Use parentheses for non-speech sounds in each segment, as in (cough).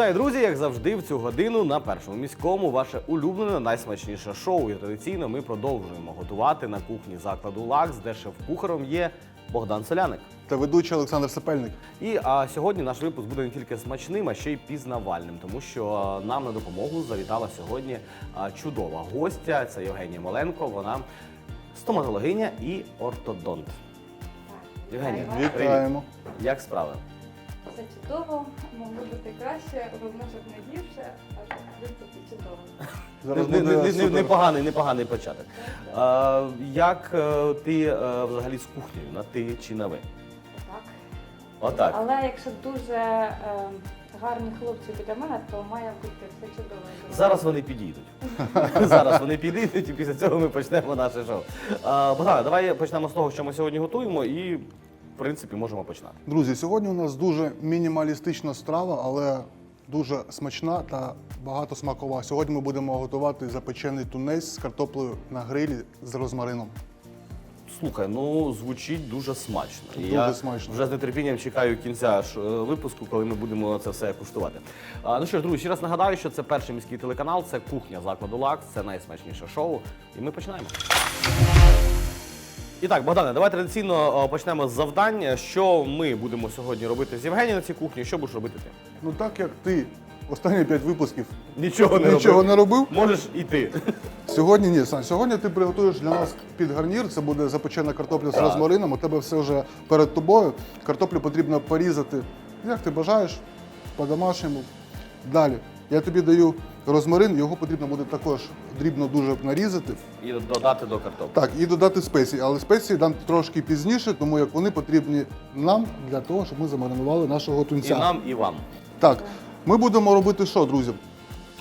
Вітаю, друзі! Як завжди, в цю годину на першому міському ваше улюблене найсмачніше шоу. І традиційно ми продовжуємо готувати на кухні закладу Лакс, де шеф-кухаром є Богдан Соляник. та ведучий Олександр Сапельник. І а, сьогодні наш випуск буде не тільки смачним, а ще й пізнавальним, тому що а, нам на допомогу завітала сьогодні а, чудова гостя. Це Євгенія Маленко. Вона стоматологиня і ортодонт. Євгенія. Вітаємо. Як справи? Все чудово, могло бути краще, головне, щоб не гірше, а в принципі чудово. (laughs) Зараз Не- буде не- не- супер. непоганий, непоганий початок. А, як е, ти е, взагалі з кухнею? На ти чи на ви? Так. Отак. Але якщо дуже е, гарні хлопці біля мене, то має бути все чудово. Зараз вони підійдуть. (laughs) Зараз вони підійдуть, і після цього ми почнемо наше шоу. А, Богдане, давай почнемо з того, що ми сьогодні готуємо, і принципі можемо починати. Друзі, сьогодні у нас дуже мінімалістична страва, але дуже смачна та багато смакова. Сьогодні ми будемо готувати запечений тунець з картоплею на грилі з розмарином. Слухай, ну звучить дуже смачно. Дуже я смачно. Вже з нетерпінням чекаю кінця ж, е, випуску, коли ми будемо це все куштувати. А, ну що ж, друзі, ще раз нагадаю, що це перший міський телеканал, це кухня закладу Лакс, це найсмачніше шоу. І ми починаємо. І так, Богдане, давай традиційно е, почнемо з завдань. Що ми будемо сьогодні робити з Євгенією на цій кухні? Що будеш робити ти? Ну так як ти останні п'ять випусків Нічого не нічого робив. не робив, Можеш і ти. сьогодні ні, Сань, сьогодні ти приготуєш для нас під гарнір. Це буде запечена картопля з Так. розмарином. У тебе все вже перед тобою. Картоплю потрібно порізати, як ти бажаєш, по-домашньому. Далі. Я тобі даю розмарин, його потрібно буде також дрібно дуже нарізати. І додати до картоплі. Так, і додати спеції. Але спеції дам трошки пізніше, тому як вони потрібні нам для того, щоб ми замаринували нашого тунця. І нам, і вам. Так, ми будемо робити що, друзі?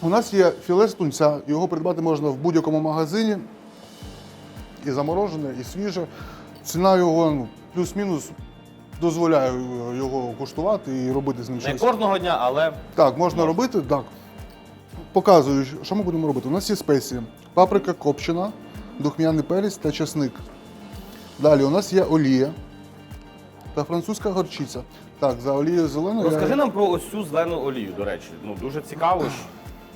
У нас є філе з тунця, його придбати можна в будь-якому магазині. І заморожене, і свіже. Ціна його ну, плюс-мінус дозволяє його куштувати і робити з ним Не кожного дня, але Так, можна робити, так. Показую, що ми будемо робити. У нас є спеції: паприка копчена, духмяний перець та часник. Далі у нас є олія та французька горчиця. Так, за олією зеленою. я- розкажи нам про ось цю зелену олію, до речі. Ну дуже цікаво,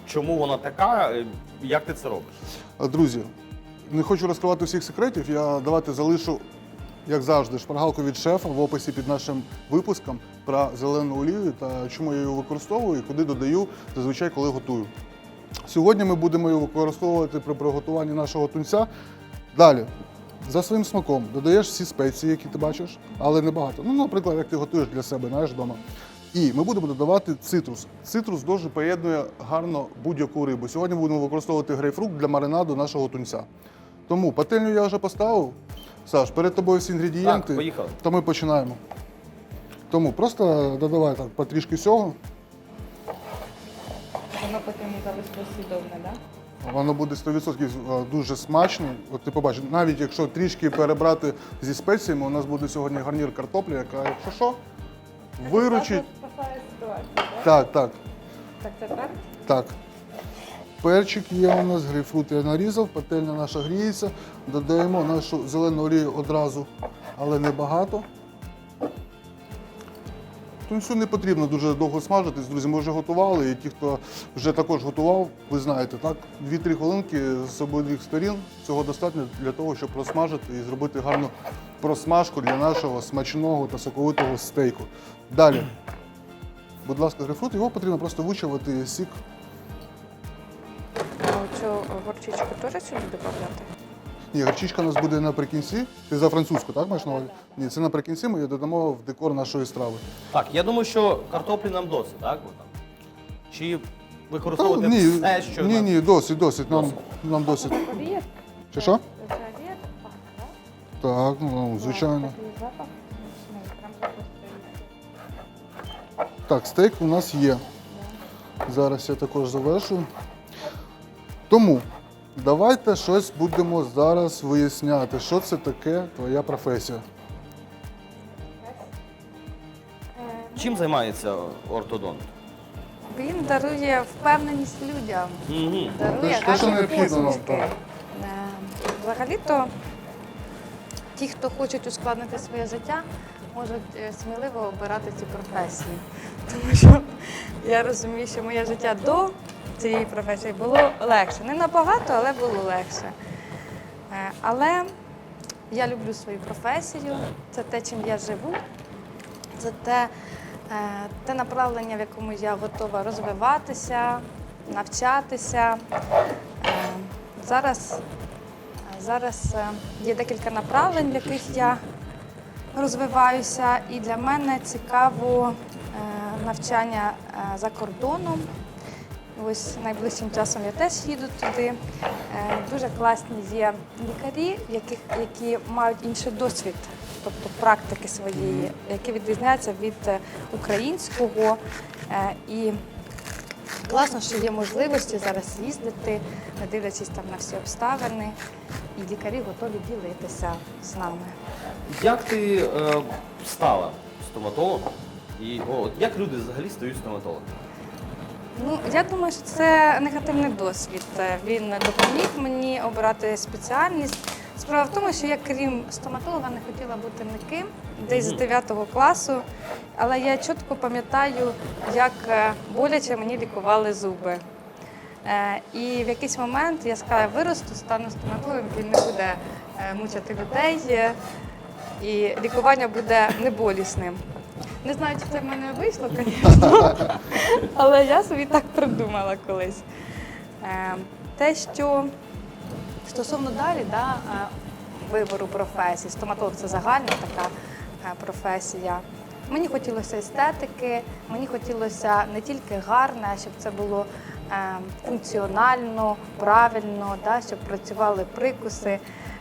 чому вона така, е, як ти це робиш. Друзі, не хочу розкривати всіх секретів. Я давайте залишу, як завжди, шпаргалку від шефа в описі під нашим випуском про зелену олію та чому я її використовую і куди додаю зазвичай, коли готую. Сьогодні ми будемо її використовувати при приготуванні нашого тунця. Далі. За своїм смаком додаєш всі спеції, які ти бачиш, але не багато. Ну, наприклад, як ти готуєш для себе, знаєш, вдома. І ми будемо додавати цитрус. Цитрус дуже поєднує гарно будь-яку рибу. Сьогодні будемо використовувати грейпфрукт для маринаду нашого тунця. Тому пательню я вже поставив. Саш, перед тобою всі інгредієнти. Так, поїхали. То ми починаємо. Тому просто додавай так потрішки всього. Воно потім зараз послідовне, так? Воно буде 100% дуже смачно. От ти побачиш, навіть якщо трішки перебрати зі спеціями, у нас буде сьогодні гарнір картоплі, яка, якщо що, виручить. Спасає ситуацію, так? Так, так, Так, це так? так. Перчик є у нас, грейпфрут я нарізав, пательня наша гріється. Додаємо нашу зелену олію одразу, але не багато. Тунцю не потрібно дуже довго смажитись, друзі. Ми вже готували, і ті, хто вже також готував, ви знаєте, так? 2-3 хвилинки з обидвих сторін. Цього достатньо для того, щоб просмажити і зробити гарну просмажку для нашого смачного та соковитого стейку. Далі, будь ласка, грейпфрут, його потрібно просто вичавити сік. Горчичку теж сюди додати? Ні, гарчичка у нас буде наприкінці. Ти за французьку, так маєш на увазі? Ні, це наприкінці ми її додамо в декор нашої страви. Так, я думаю, що картоплі нам досить, так? Чи використовувати ні, все, що ні, нам- ні, досить, досить. Нам, Досить. нам досить. Олія? Чи що? Це олія так так? Так, ну, звичайно. Такий запах смачний, прям запах стоїть. Так, стейк у нас є. Зараз я також завершую. Тому давайте щось будемо зараз виясняти, що це таке твоя професія. Чим займається ортодонт? Він дарує впевненість людям. Угу. Дарує Те, що- гарні необхідно нам, посмішки. так. Е, Взагалі-то ті, хто хочуть ускладнити своє життя, можуть е, сміливо обирати ці професії. (laughs) Тому що я розумію, що моє життя до цієї професії було легше. Не набагато, але було легше. Е, Але я люблю свою професію, це те, чим я живу, це те, е, те направлення, в якому я готова розвиватися, навчатися. Е, Зараз, зараз є декілька направлень, в яких я розвиваюся, і для мене цікаво навчання за кордоном. Ось найближчим часом я теж їду туди. Е, Дуже класні є лікарі, яких, які мають інший досвід, тобто практики своєї, які відрізняються від е, українського. Е, І класно, що є можливості зараз їздити, не дивлячись там на всі обставини, і лікарі готові ділитися з нами. Як ти е, стала стоматологом? І о, як люди взагалі стають стоматологами? Ну, я думаю, що це негативний досвід. Е, Він допоміг мені обрати спеціальність. Справа в тому, що я, крім стоматолога, не хотіла бути никим десь з 9 класу, але я чітко пам'ятаю, як е, боляче мені лікували зуби. Е, І в якийсь момент я сказала, виросту, стану стоматологом, він не буде мучити людей, і лікування буде неболісним. Не знаю, чи це в мене вийшло, звісно, (laughs) але я собі так придумала колись. Е, Те, що стосовно далі, да, е, вибору професії, стоматолог це загальна така е, професія. Мені хотілося естетики, мені хотілося не тільки гарне, щоб це було функціонально, правильно, да, щоб працювали прикуси.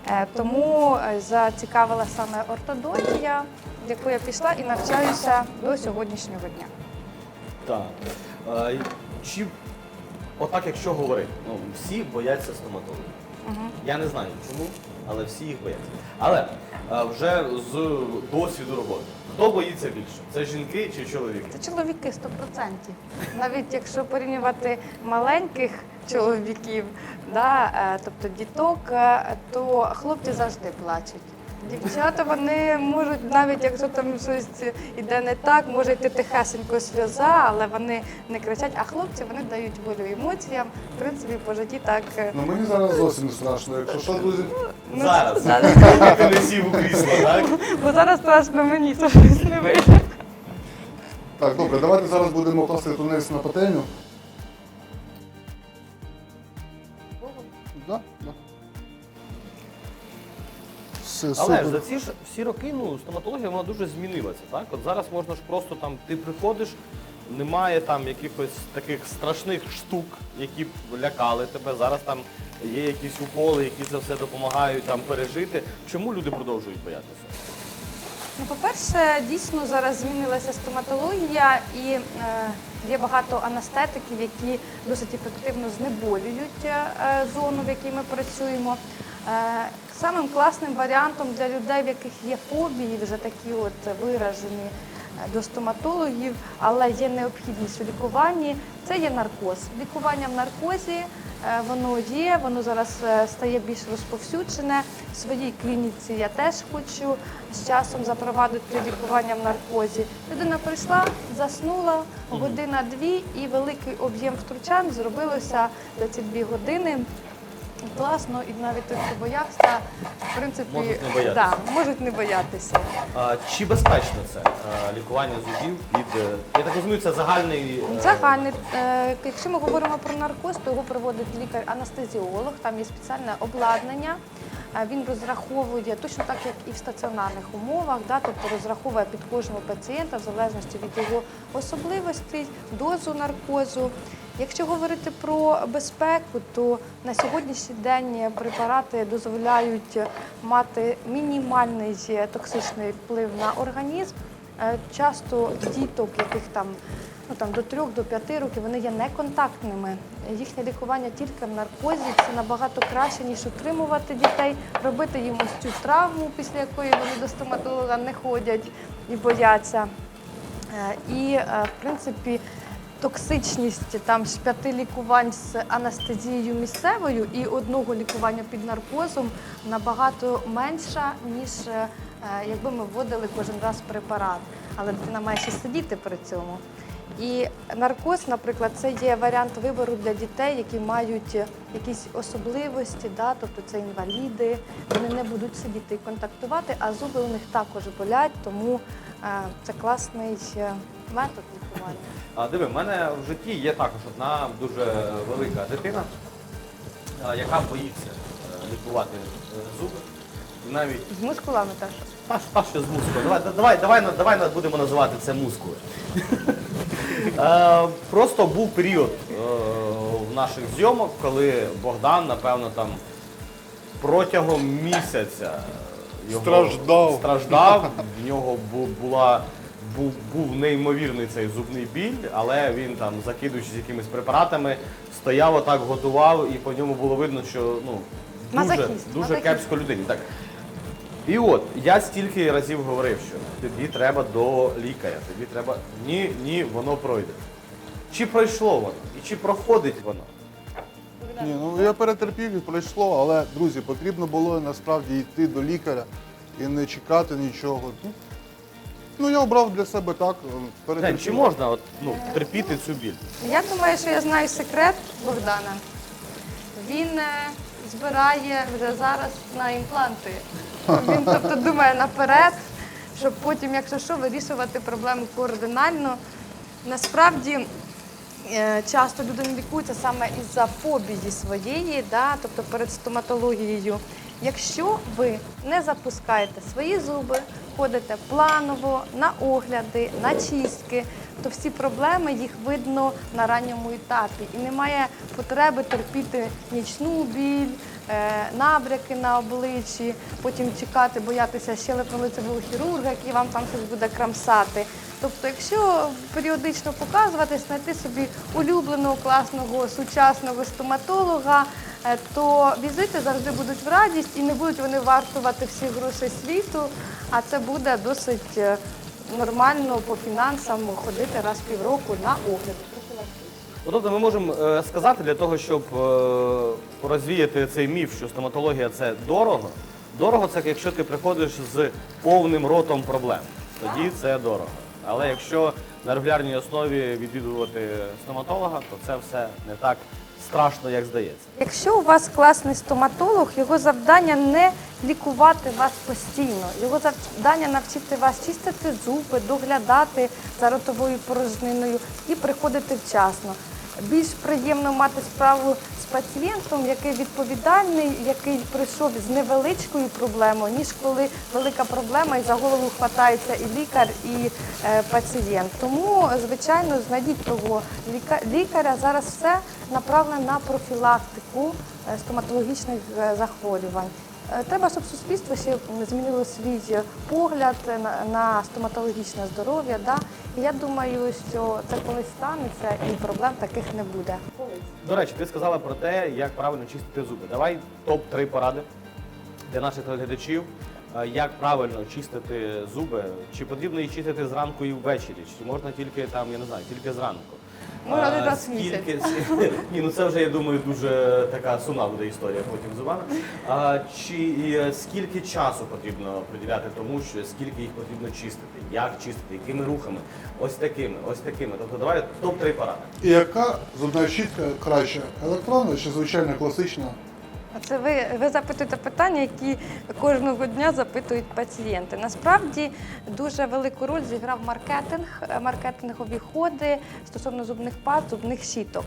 Е, Тому е, зацікавила саме ортодонтія, в яку я пішла і навчаюся до сьогоднішнього дня. Так. А, чи отак, якщо говорити, ну всі бояться стоматологів. Я не знаю чому, але всі їх бояться. Але е, вже з досвіду роботи. Хто боїться більше? Це жінки чи чоловіки? Це чоловіки 100%. Навіть якщо порівнювати маленьких чоловіків, да, е, тобто діток, е, то хлопці завжди плачуть. Дівчата вони можуть, навіть якщо там щось іде не так, може йти тихесенько сльоза, але вони не кричать. А хлопці вони дають волю емоціям. В принципі, по житті так. е, Ну мені зараз зовсім не страшно. Якщо що, друзі, ну, Зараз. (laughs) зараз. Ти не сів у крісло, так? Бо зараз страшно мені, то щось не вийде. так, добре, давайте зараз будемо класти тунець на пательню. Але ж за ці ж всі роки ну, стоматологія вона дуже змінилася. Так? От зараз можна ж просто там, ти приходиш, немає там якихось таких страшних штук, які б лякали тебе. Зараз там є якісь уколи, які це все допомагають там пережити. Чому люди продовжують боятися? Ну, по-перше, дійсно зараз змінилася стоматологія і е, є багато анестетиків, які досить ефективно знеболюють е, зону, в якій ми працюємо. Е, самим класним варіантом для людей, в яких є фобії, вже такі от виражені е, до стоматологів, але є необхідність у лікуванні, це є наркоз. Лікування в наркозі е, воно є, воно зараз стає більш розповсюджене. В своїй клініці я теж хочу з часом запровадити лікування в наркозі. Людина прийшла, заснула година-дві, і великий об'єм втручань зробилося за ці дві години. Класно, і навіть той, хто боявся, в принципі, Можуть не боятися. Да, можуть не боятися. А, чи безпечно це а, лікування зубів від. е, Я так розумію, це загальний. е, Загальний, е, якщо ми говоримо про наркоз, то його проводить лікар-анестезіолог, там є спеціальне обладнання. Е, Він розраховує точно так, як і в стаціонарних умовах, да, тобто розраховує під кожного пацієнта в залежності від його особливостей, дозу наркозу. Якщо говорити про безпеку, то на сьогоднішній день препарати дозволяють мати мінімальний токсичний вплив на організм. Е, Часто діток, яких там ну там до 3 до 5 років, вони є неконтактними. Їхнє лікування тільки в наркозі це набагато краще, ніж утримувати дітей, робити їм ось цю травму, після якої вони до стоматолога не ходять і бояться. Е, І, е, в принципі, токсичність там з п'яти лікувань з анестезією місцевою і одного лікування під наркозом набагато менша, ніж е, якби ми вводили кожен раз препарат. Але дитина має ще сидіти при цьому. І наркоз, наприклад, це є варіант вибору для дітей, які мають якісь особливості, да? тобто це інваліди, вони не будуть сидіти і контактувати, а зуби у них також болять, тому е, це класний е, метод. А, диви, в мене в житті є також одна дуже велика дитина, яка боїться е, лікувати е, зуби. І навіть З мускулами теж. та, та ще з мускулою. Давай, давай, давай, давай, будемо називати це мускули. (laughs) Е, Просто був період е, в наших зйомок, коли Богдан, напевно, там протягом місяця його Страждав. страждав. В нього була, був, був неймовірний цей зубний біль, але він там, закидуючись якимись препаратами, стояв отак, готував, і по ньому було видно, що ну, дуже, Мазохіст, дуже мазохіст. кепсько людині. Так. І от я стільки разів говорив, що тобі треба до лікаря, тобі треба. Ні, ні, воно пройде. Чи пройшло воно? І чи проходить воно? Ні, ну я перетерпів і пройшло, але друзі, потрібно було насправді йти до лікаря і не чекати нічого. Ну, Ну я обрав для себе так. е, перетерпів. чи можна от, ну, терпіти цю біль? Я думаю, що я знаю секрет Богдана. Він е, збирає вже зараз на імпланти. Він тобто думає наперед, щоб потім, якщо що, вирішувати проблему координально. Насправді е, часто люди не лікуються саме із-за фобії своєї, да, тобто перед стоматологією. Якщо ви не запускаєте свої зуби, ходите планово на огляди, на чистки, то всі проблеми їх видно на ранньому етапі. І немає потреби терпіти нічну біль, е, набряки на обличчі, потім чекати, боятися щелепно-лицевого хірурга, який вам там щось буде крамсати. Тобто, якщо періодично показувати, знайти собі улюбленого, класного, сучасного стоматолога, то візити завжди будуть в радість і не будуть вони вартувати всі гроші світу, а це буде досить е, нормально по фінансам ходити раз в півроку на огляд. Ну, тобто ми можемо е, сказати для того, щоб е, розвіяти цей міф, що стоматологія це дорого. Дорого це якщо ти приходиш з повним ротом проблем. Тоді це дорого. Але якщо на регулярній основі відвідувати стоматолога, то це все не так страшно, як здається. Якщо у вас класний стоматолог, його завдання не лікувати вас постійно. Його завдання навчити вас чистити зуби, доглядати за ротовою порожниною і приходити вчасно. Більш приємно мати справу з пацієнтом, який відповідальний, який прийшов з невеличкою проблемою, ніж коли велика проблема і за голову хватається і лікар, і е, пацієнт. Тому, звичайно, знайдіть того лікаря. Зараз все направлено на профілактику е, стоматологічних е, захворювань. Е, Треба, щоб суспільство ще змінило свій погляд на, стоматологічне здоров'я. Да? І я думаю, що це колись станеться і проблем таких не буде. До речі, ти сказала про те, як правильно чистити зуби. Давай топ-3 поради для наших телеглядачів. Е, Як правильно чистити зуби? Чи потрібно їх чистити зранку і ввечері? Чи можна тільки там, я не знаю, тільки зранку? Можна Е, один раз в скільки... Ні, ну це вже, я думаю, дуже така сумна буде історія потім з зубами. А, чи е, скільки часу потрібно приділяти тому, що скільки їх потрібно чистити? Як чистити? Якими рухами? Ось такими, ось такими. Тобто давай топ-3 поради. І яка зубна щітка краще? Електронна чи звичайна класична? Це ви, ви запитуєте питання, які кожного дня запитують пацієнти. Насправді дуже велику роль зіграв маркетинг, е, маркетингові ходи стосовно зубних паст, зубних щіток.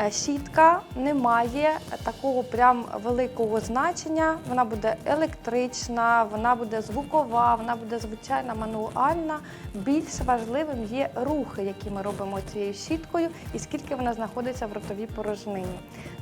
Е, Щітка не має такого прям великого значення. Вона буде електрична, вона буде звукова, вона буде звичайна мануальна. Більш важливим є рухи, які ми робимо цією щіткою, і скільки вона знаходиться в ротовій порожнині.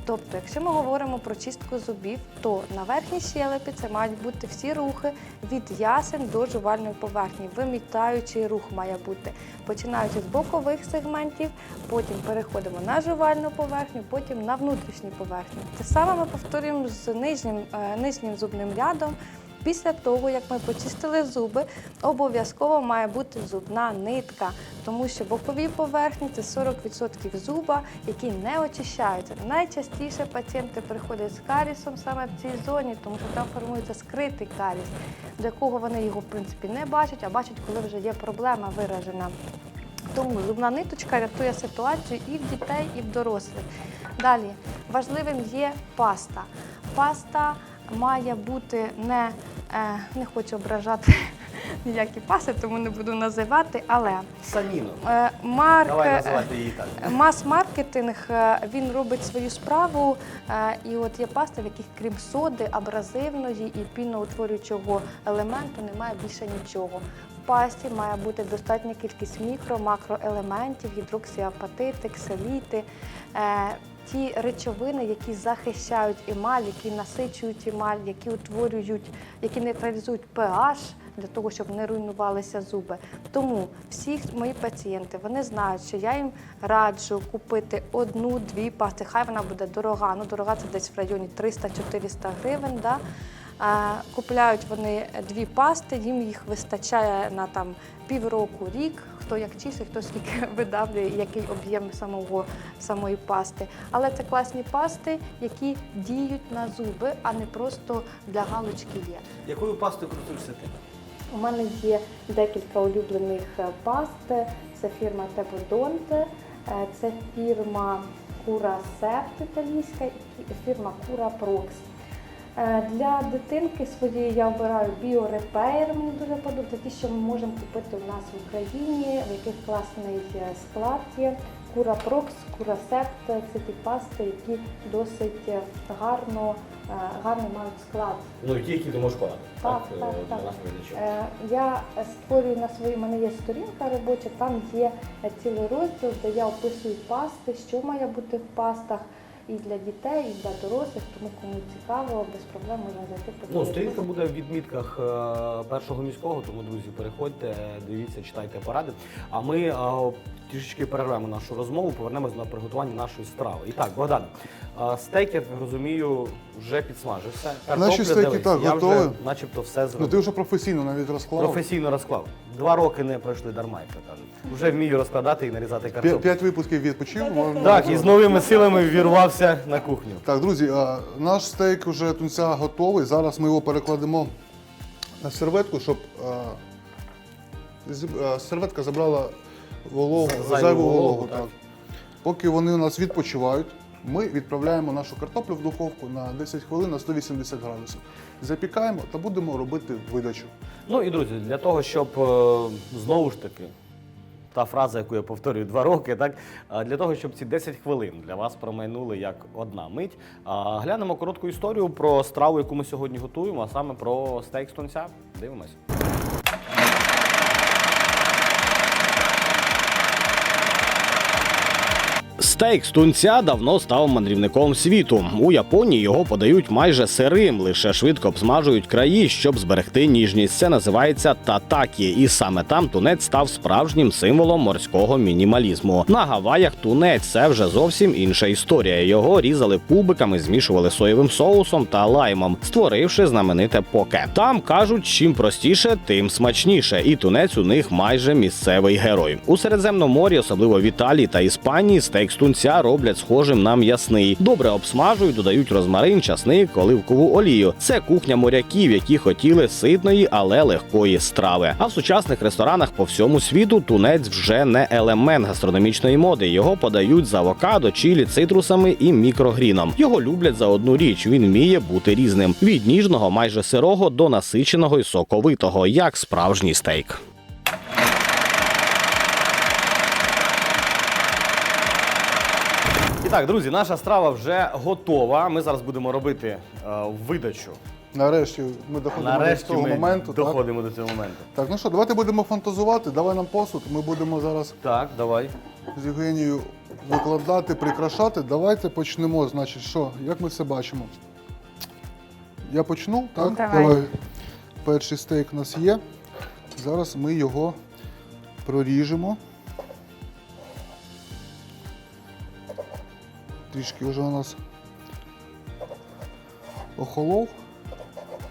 Тобто, якщо ми говоримо про чистку зубів, то на верхній щелепі це мають бути всі рухи від ясен до жувальної поверхні. Вимітаючий рух має бути, починаючи з бокових сегментів, потім переходимо на жувальну поверхню, потім на внутрішню поверхню. Те саме ми повторюємо з нижнім, е, нижнім зубним рядом. Після того, як ми почистили зуби, обов'язково має бути зубна нитка, тому що бокові поверхні це 40% зуба, які не очищаються. Найчастіше пацієнти приходять з карісом саме в цій зоні, тому що там формується скритий каріс, до якого вони його в принципі не бачать, а бачать, коли вже є проблема виражена. Тому зубна ниточка рятує ситуацію і в дітей, і в дорослих. Далі важливим є паста. Паста має бути не, е, не хочу ображати (laughs) ніякі пасти, тому не буду називати, але Саніно. е, марк, Давай називати її так. Мас-маркетинг е, він робить свою справу, е, і от є пасти, в яких крім соди, абразивної і піноутворюючого елементу немає більше нічого. В пасті має бути достатня кількість мікро, макроелементів, гідроксіапатити, кселіти. Ті речовини, які захищають емаль, які насичують емаль, які утворюють, які нейтралізують pH, для того, щоб не руйнувалися зуби. Тому всі мої пацієнти вони знають, що я їм раджу купити одну-дві пасти. Хай вона буде дорога. Ну, дорога це десь в районі 300-400 гривень. Да? Купляють вони дві пасти, їм їх вистачає на там півроку, рік. Хто як числить, хто скільки (laughs) видавлює, який об'єм самого самої пасти. Але це класні пасти, які діють на зуби, а не просто для галочки є. Якою пастою користуєшся ти? У мене є декілька улюблених е, паст. Це фірма Тебодонте, це фірма Cura Sept італійська і фірма Cura Prox. Е, Для дитинки своєї я обираю BioRepair, мені дуже подобається. Ті, що ми можемо купити у нас в Україні, в яких класний е, склад є. Cura Prox, Cura Sept – це ті пасти, які досить е, гарно, е, гарно мають склад. Ну, і ті, які ти можеш. Так, е, так, так. Е, Я створюю на своїй, у мене є сторінка робоча, там є е, цілий розділ, де я описую пасти, що має бути в пастах і для дітей, і для дорослих, тому кому цікаво, без проблем можна зайти Ну, сторінка буде в відмітках е, першого міського, тому друзі, переходьте, дивіться, читайте поради. А ми е, трішечки перервемо нашу розмову, повернемось на приготування нашої страви. І так, Богдан, е, стейк, я розумію, вже підсмажився. Картопля, стейки, дивись, так, я готові. вже начебто все Ну зробив. ти вже професійно навіть розклав. Професійно розклав. Два роки не пройшли дарма, як то кажуть. Вже вмію розкладати і нарізати П'я- картоплю. П'ять випусків відпочив. можна Так, і з новими силами ввірвався на кухню. Так, друзі, а, наш стейк вже тунця готовий. Зараз ми його перекладемо на серветку, щоб а, зіб- а, серветка забрала вологу, Зайву зайву, вологу, вологу. так. так. Поки вони у нас відпочивають, ми відправляємо нашу картоплю в духовку на 10 хвилин на 180 градусів. Запікаємо та будемо робити видачу. Ну і друзі, для того, щоб е, знову ж таки. Та фраза, яку я повторюю два роки, так для того, щоб ці 10 хвилин для вас промайнули як одна мить. Глянемо коротку історію про страву, яку ми сьогодні готуємо, а саме про стейк з тунця. Дивимось. Стейк з тунця давно став мандрівником світу. У Японії його подають майже сирим, лише швидко обсмажують краї, щоб зберегти ніжність. Це називається татакі, і саме там тунець став справжнім символом морського мінімалізму. На Гаваях тунець це вже зовсім інша історія. Його різали кубиками, змішували соєвим соусом та лаймом, створивши знамените поке. Там кажуть, чим простіше, тим смачніше, і тунець у них майже місцевий герой. У Середземному морі, особливо в Італії та Іспанії, стейк тунця роблять схожим на м'ясний. Добре обсмажують, додають розмарин, часник, оливкову олію. Це кухня моряків, які хотіли ситної, але легкої страви. А в сучасних ресторанах по всьому світу тунець вже не елемент гастрономічної моди. Його подають з авокадо, чилі, цитрусами і мікрогріном. Його люблять за одну річ. Він вміє бути різним: від ніжного, майже сирого до насиченого і соковитого, як справжній стейк. І так, друзі, наша страва вже готова. Ми зараз будемо робити е, видачу. Нарешті ми доходимо Нарешті до цього ми моменту. Так? доходимо до цього моменту. так, ну що, давайте будемо фантазувати. Давай нам посуд. Ми будемо зараз Так, давай. з Євгенією викладати, прикрашати. Давайте почнемо. Значить, що, як ми все бачимо? Я почну, так? Давай. Перший стейк у нас є. Зараз ми його проріжемо. Трішки вже у нас охолов,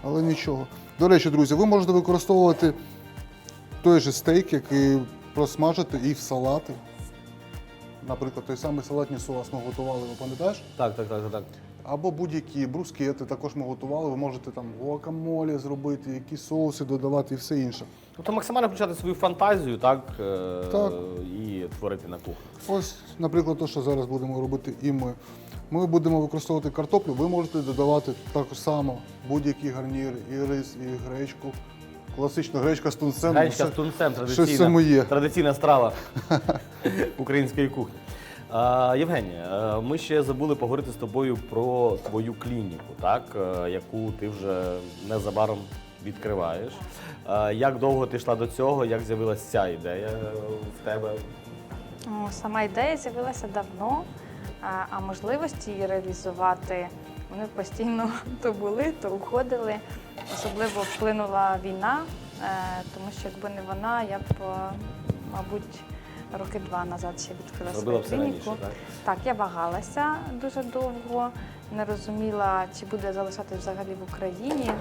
але нічого. До речі, друзі, ви можете використовувати той же стейк, який просмажити і в салати. Наприклад, той самий салатний соус ми готували, ви пам'ятаєш? Так, так, так, так. Або будь-які брускети також ми готували. Ви можете там гуакамолі зробити, якісь соуси додавати і все інше. Тобто максимально включати свою фантазію, так, е, Так. і творити на кухні. Ось, наприклад, те, що зараз будемо робити і ми. Ми будемо використовувати картоплю, ви можете додавати також само будь-які гарніри, і рис, і гречку. Класична гречка з тунцем. Гречка з тунцем щось традиційна, традиційна страва (laughs) української кухні. А, Євгенія, е, ми ще забули поговорити з тобою про твою клініку, так, е, яку ти вже незабаром відкриваєш. Е, Як довго ти йшла до цього, як з'явилася ця ідея е, в тебе? Сама ідея з'явилася давно, а, а можливості її реалізувати вони постійно (laughs) то були, то уходили. Особливо вплинула війна, е, тому що якби не вона, я б, е, мабуть, роки два назад ще відкрила Робила свою клініку. раніше, так? Так, я вагалася дуже довго, не розуміла, чи буде залишатись взагалі в Україні.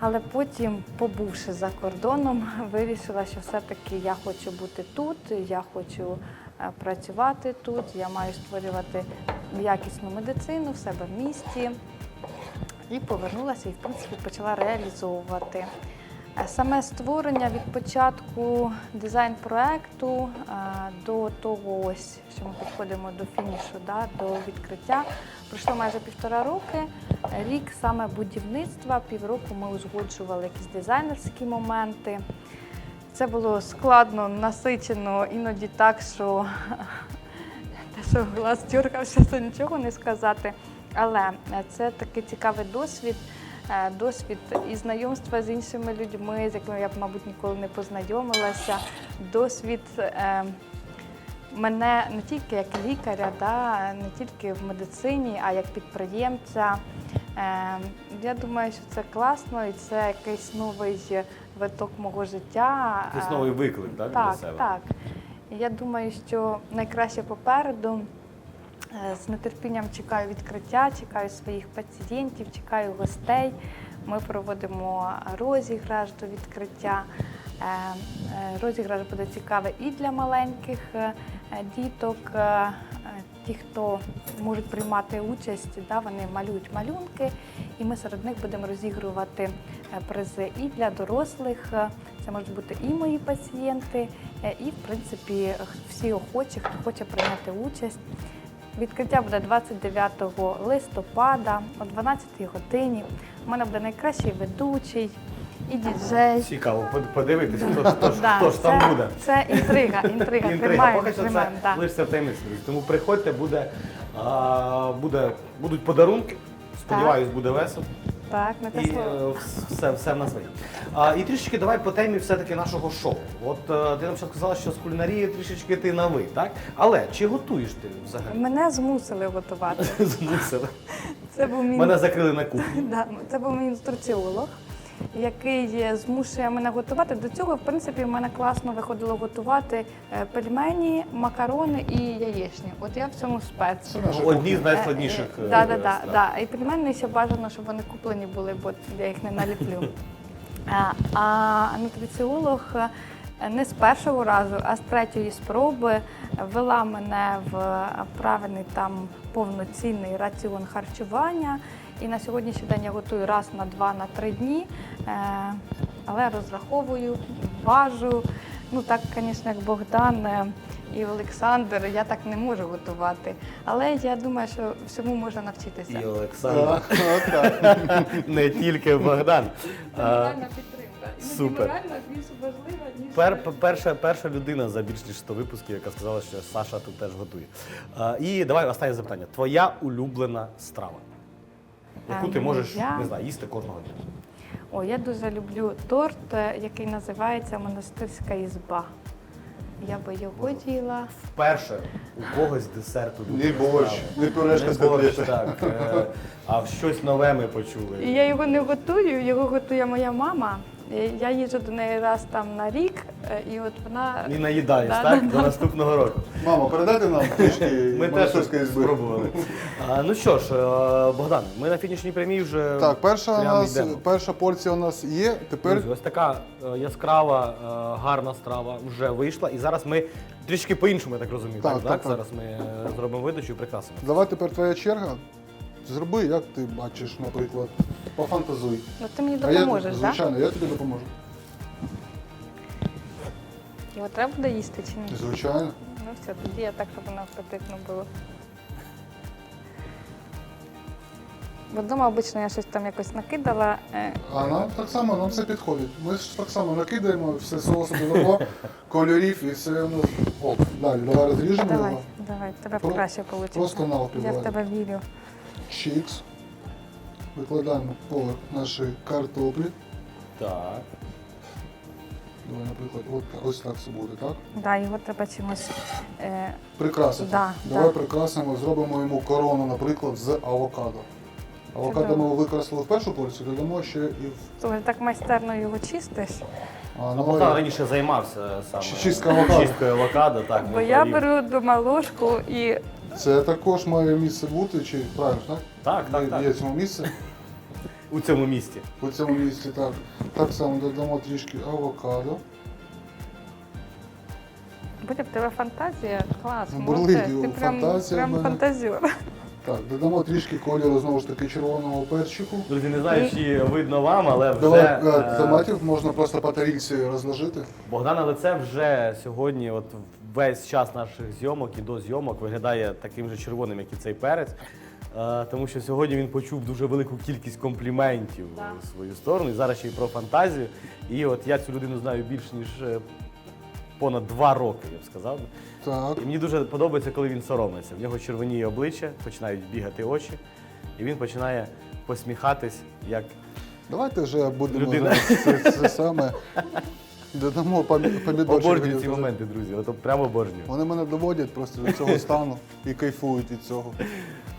Але потім, побувши за кордоном, (laughs) вирішила, що все-таки я хочу бути тут, я хочу е, працювати тут, я маю створювати якісну медицину в себе в місті. І повернулася і, в принципі, почала реалізовувати. Саме створення від початку дизайн-проекту е, до того, ось, що ми підходимо до фінішу, да, до відкриття, пройшло майже півтора роки. Рік саме будівництва, півроку ми узгоджували якісь дизайнерські моменти. Це було складно, насичено, іноді так, що (laughs) те, що глаз дюркався, то нічого не сказати. Але е, це такий цікавий досвід, досвід і знайомства з іншими людьми, з якими я б, мабуть, ніколи не познайомилася. Досвід е, мене не тільки як лікаря, да, не тільки в медицині, а як підприємця. Е, Я думаю, що це класно і це якийсь новий виток мого життя. Якийсь Е, новий виклик так, так, для себе? так. Я думаю, що найкраще попереду. Е, З нетерпінням чекаю відкриття, чекаю своїх пацієнтів, чекаю гостей. Ми проводимо розіграш до відкриття. Е, е, Розіграш буде цікавий і для маленьких діток. Ті, хто можуть приймати участь, да, вони малюють малюнки, і ми серед них будемо розігрувати призи і для дорослих. Це можуть бути і мої пацієнти, і в принципі всі охочі, хто хоче прийняти участь. Відкриття буде 29 листопада о 12 годині. У мене буде найкращий ведучий і діджей. Цікаво под- подивитися, хто, ж- хто, ж- Да, хто ж там буде. Це інтрига, інтрига. Інтрига. Тримаємо, Поки що це тримаємо. да. лише таємниця. друзі. Тому приходьте, буде, а, буде, будуть подарунки. Сподіваюсь, буде весело. Так, те І слово. е, все, все в нас вийде. А, і трішечки давай по темі все-таки нашого шоу. От е, ти нам ще сказала, що з кулінарії трішечки ти на ви, так? Але чи готуєш ти взагалі? Мене змусили готувати. (laughs) Змусили. Це був мій Мене закрили на кухні. (laughs) Да, це був мій інструкціолог, який е, змушує мене готувати. До цього, в принципі, в мене класно виходило готувати е, пельмені, макарони і яєчні. От я в цьому спец. Одні з найскладніших. е, Так, так, так. І пельмені ще бажано, щоб вони куплені були, бо я їх не наліплю. (laughs) А, нутриціолог не з першого разу, а з третьої спроби ввела мене в правильний там повноцінний раціон харчування. І на сьогоднішній день я готую раз на два, на три дні. Е, Але розраховую, важу. Ну так, звісно, як Богдан е, і Олександр, я так не можу готувати. Але я думаю, що всьому можна навчитися. І Олександр, (laughs) не тільки Богдан. Моральна підтримка. Супер. моральна більш важлива, ніж Пер, перша, перша людина за більш ніж 100 випусків, яка сказала, що Саша тут теж готує. І давай останнє запитання. Твоя улюблена страва, яку ти ну, можеш я- не знаю, їсти кожного дня. О, я дуже люблю торт, е, який називається монастирська ізба. Я би його діла. Вперше у когось десерту дуже борщ, не пюрешка з Не борщ, котлети. так. е, А щось нове ми почули. Я його не готую, його готує моя мама. І Я їжджу до неї раз там на рік, е, і от вона І наїдаєш, Да, так? да, До да. наступного року. Мамо, передайте нам трішки (laughs) Ми теж монастирської спробували. А, ну що ж, е, Богдан, ми на фінішній прямій вже Так, перша, у прямо нас, йдемо. перша порція у нас є. Тепер Друзі, ось така е, яскрава, е, гарна страва вже вийшла. І зараз ми трішки по-іншому, я так розумію. Так, Так, так, так. Зараз ми е, зробимо видачу і прикрасимо. давай тепер твоя черга. Зроби, як ти бачиш, наприклад. Пофантазуй. Ну ти мені допоможеш, так? звичайно, я тобі допоможу. Його треба буде їсти чи ні? Звичайно. Ну все, тоді я так, щоб воно апетитно було. Бо вдома обично я щось там якось накидала. е, А нам так само, нам все підходить. Ми ж так само накидаємо, все соусу додамо, кольорів і все. Ну, оп, далі, давай розріжемо Давай, його. давай, в тебе Про- краще вийде. просто навпіл Я в давай. тебе вірю. Чікс. Викладаємо поверх нашої картоплі. Так. Давай, наприклад, от, ось так це буде, так? Да, його треба чимось. Е, Прикрасити. Да, Давай да. прикрасимо, зробимо йому корону, наприклад, з авокадо. Авокадо ми використали в першу порцію, додамо ще і в. Слухай, так майстерно його чистиш. А, Ну, ну, Богдан раніше займався саме Чи- чистка авокадо. чисткою авокадо, так. Бо я беру дома ложку і Це також має місце бути, чи правильно, так? Так, так, так. Є цьому місце. У цьому місті. У цьому місці так. Так само додамо трішки авокадо. буде в тебе фантазія. Клас, Ну, молодець. Ти у прям, фантазія в прям мене. фантазер. Так, додамо трішки кольору знову ж таки червоного перчику. Друзі, не знаю, чи видно вам, але вже Давай е, е, томатів можна просто по тарілці розложити. Богдана лице вже сьогодні, от весь час наших зйомок і до зйомок виглядає таким же червоним, як і цей перець. Е, Тому що сьогодні він почув дуже велику кількість компліментів в свою сторону. І зараз ще й про фантазію. І от я цю людину знаю більш ніж е, понад два роки, я б сказав. Так. І мені дуже подобається, коли він соромиться. В нього червоніє обличчя, починають бігати очі, і він починає посміхатись, як Давайте вже будемо Людина. це, це саме. Додамо помі- помідорчик. обожнюю ці моменти, друзі. Ото прямо обожнюю. Вони мене доводять просто до цього стану і кайфують від цього.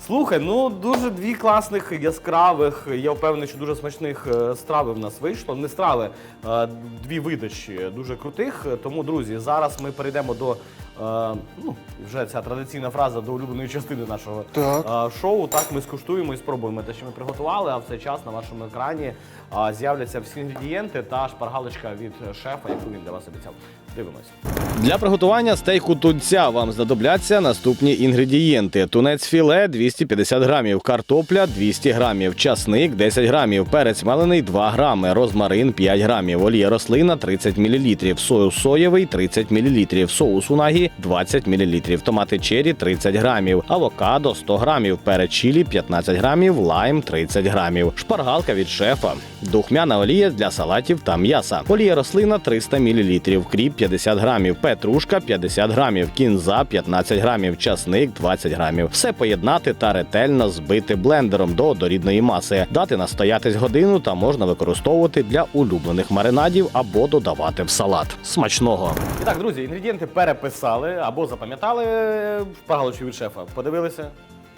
Слухай, ну дуже дві класних, яскравих, я впевнений, що дуже смачних е, страви в нас вийшло. Не страви, а дві видачі дуже крутих. Тому, друзі, зараз ми перейдемо до ну, вже ця традиційна фраза до улюбленої частини нашого Так. е, шоу. Так, ми скуштуємо і спробуємо те, що ми приготували. А в цей час на вашому екрані е, з'являться всі інгредієнти та шпаргалочка від шефа, яку він для вас обіцяв. Дивимось. Для приготування стейку тунця вам знадобляться наступні інгредієнти: тунець філе 250 грамів, картопля 200 грамів, часник 10 грамів, перець мелений 2 грами, розмарин 5 грамів, олія рослина 30 мл, соус соєвий 30 мл, соус унагі 20 мл, томати чері 30 грамів, авокадо 100 грамів, перець чилі 15 грамів, лайм 30 грамів, шпаргалка від шефа, духмяна олія для салатів та м'яса, олія рослина 300 мл, кріп 50 грамів, петрушка 50 грамів, кінза 15 грамів, часник 20 грамів. Все поєднати та ретельно збити блендером до однорідної маси, дати настоятись годину та можна використовувати для улюблених маринадів або додавати в салат. Смачного! І так, друзі, інгредієнти переписали або запам'ятали шпагалочку від шефа. Подивилися.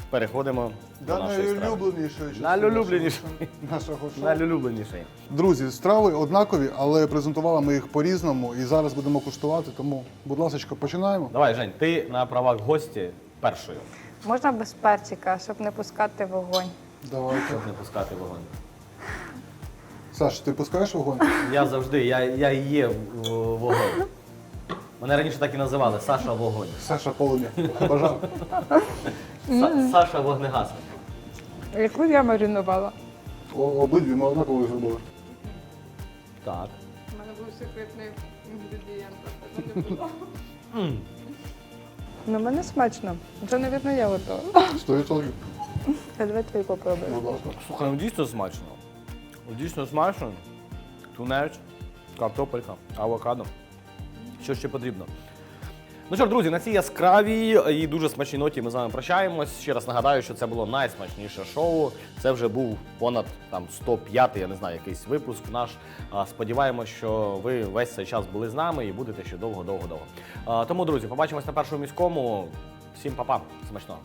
Переходимо до Да, нашої страви. найулюбленішої частини Найулюбленішої. нашого шоу. Найулюбленіший. Друзі, страви однакові, але презентували ми їх по-різному і зараз будемо куштувати. Тому, будь ласка, починаємо. Давай, Жень, ти на правах гості першою, Можна без перчика, щоб не пускати вогонь. Давайте. щоб не пускати вогонь. Саш, ти пускаєш вогонь? Я завжди, я, я і є в- вогонь. Мене раніше так і називали Саша Вогонь. Саша полум'я. Бажав. Са- Саша Вогнегасник. Яку я маринувала? О- Обидві ми однаково зробили. Так. У мене був секретний інгредієнт. Ну, мене смачно. Вже не видно, я готова. Сто відсотків. Я давай твої попробую. Будь ласка. Слухай, ну дійсно смачно. Ну, Дійсно смачно. Тунець, картопелька, авокадо. Що ще потрібно? Ну що друзі, на цій яскравій і дуже смачній ноті ми з вами прощаємось. Ще раз нагадаю, що це було найсмачніше шоу. Це вже був понад там 105, я не знаю, якийсь випуск наш. Сподіваємось, що ви весь цей час були з нами і будете ще довго-довго-довго. Тому, друзі, побачимось на першому міському. Всім па-па, смачного.